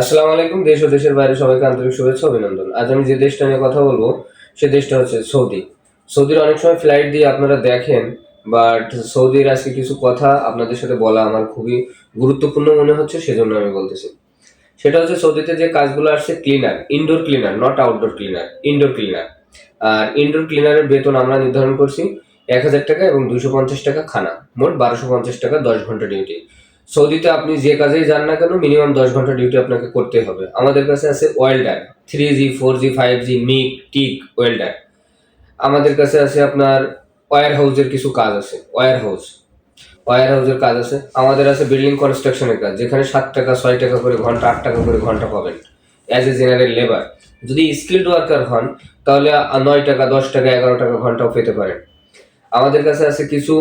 আসসালামু আলাইকুম, দেশ ও দেশের বাইরে সবাইকে আন্তরিক শুভেচ্ছা অভিনন্দন। আজ আমি যে দেশটা নিয়ে কথা বলব, সে দেশটা হচ্ছে সৌদি। সৌদির অনেক সময় ফ্লাইট দিয়ে আপনারা দেখেন বাট সৌদির আজকে কিছু কথা আপনাদের সাথে বলা আমার খুবই গুরুত্বপূর্ণ মনে হচ্ছে, সেজন্য আমি বলতেছি। সেটা হচ্ছে সৌদিতে যে কাজগুলো আসছে cleaner indoor cleaner not outdoor cleaner indoor cleaner R indoor ক্লিনারের বেতন আমরা নির্ধারণ করছি এক হাজার টাকা এবং দুইশো পঞ্চাশ টাকা খানা, মোট বারোশো পঞ্চাশ টাকা দশ ঘণ্টা ডিউটি সৌদিতে আপনি যে কাজেই যান না কেন মিনিমাম দশ ঘণ্টা ডিউটি আপনাকে করতে হবে। আমাদের কাছে আছে welder three G four G five G MIG TIG welder আমাদের কাছে আছে আপনার ওয়ার হাউসের কিছু কাজ আছে ওয়ার হাউস ওয়ার হাউসের কাজ আছে। আমাদের আছে বিল্ডিং কনস্ট্রাকশনের কাজ, যেখানে সাত টাকা, ছয় টাকা করে ঘণ্টা, আট টাকা করে ঘণ্টা পাবেন। অ্যাজ এ জেনারেল লেবার যদি স্কিল্ড ওয়ার্কার হন, তাহলে নয় টাকা, দশ টাকা, এগারো টাকা ঘন্টাও পেতে পারেন। আমাদের কাছে আছে কিছু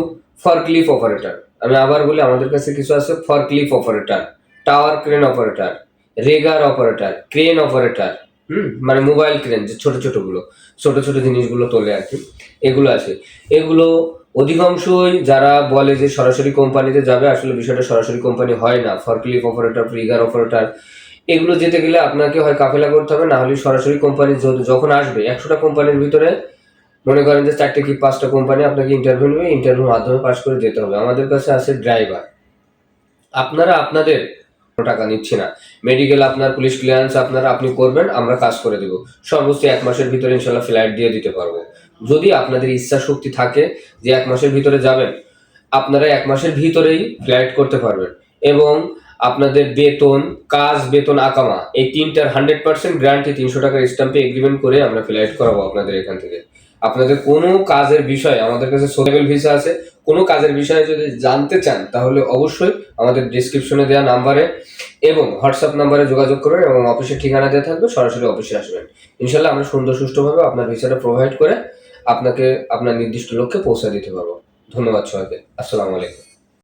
ফরক্লিফ অপারেটর আমি আবার বলি, আমাদের কাছে কিছু আছে forklift operator tower crane operator rigger operator crane operator হুম? মানে মোবাইল ক্রেন যে ছোট ছোটগুলো ছোট ছোট জিনিসগুলো তোলে আর কি, এগুলো আছে। এগুলো অধিকাংশই যারা বলে যে সরাসরি কোম্পানিতে যাবে, আসলে বিষয়টা সরাসরি কোম্পানি হয় না। ফরক্লিফ অপারেটর রিগার অপারেটর এগুলো যেতে গেলে আপনাকে হয় কাফেলা করতে হবে, না হলে সরাসরি কোম্পানি যখন আসবে, একশোটা কোম্পানির ভিতরে মনে করেন যে চারটে কি পাঁচটা কোম্পানি আপনাকে ইন্টারভিউ নেবে ইন্টারভিউর মাধ্যমে পাস করে যেতে হবে। আমাদের কাছে আছে ড্রাইভার আপনারা আপনাদের টাকা নিচ্ছি না। মেডিকেল আপনার পুলিশ ক্লিয়ারেন্স আপনারা, আপনি করবেন, আমরা কাজ করে দেব। সর্বোচ্চ এক মাসের ভিতরে ইনশাল্লাহ ফ্লাইট দিয়ে দিতে পারব। যদি আপনাদের ইচ্ছা শক্তি থাকে যে এক মাসের ভিতরে যাবেন, আপনারা এক মাসের ভিতরেই ফ্লাইট করতে পারবেন। এবং আপনাদের বেতন, কাজ বেতন আকামা, এই তিনটার হান্ড্রেড পার্সেন্ট গ্যারান্টি তিনশো টাকার স্ট্যাম্পে এগ্রিমেন্ট করে আমরা ফ্লাইট করাবো আপনাদের এখান থেকে। আপনাদের কোনো কাজের বিষয়ে, আমাদের কাছে সোলেবল ভিসা আছে, কোনো কাজের বিষয়ে যদি জানতে চান, তাহলে অবশ্যই আমাদের ডিসক্রিপশনে দেওয়া নাম্বারে এবং হোয়াটসঅ্যাপ নাম্বারে যোগাযোগ করবেন এবং অফিসের ঠিকানা দেওয়া থাকবে, সরাসরি অফিসে আসবেন। ইনশাল্লাহ আমরা সুন্দর সুষ্ঠুভাবে আপনার ভিসাটা প্রোভাইড করে আপনাকে আপনার নির্দিষ্ট লক্ষ্যে পৌঁছে দিতে পারব। ধন্যবাদ সবাইকে। আসসালামু আলাইকুম।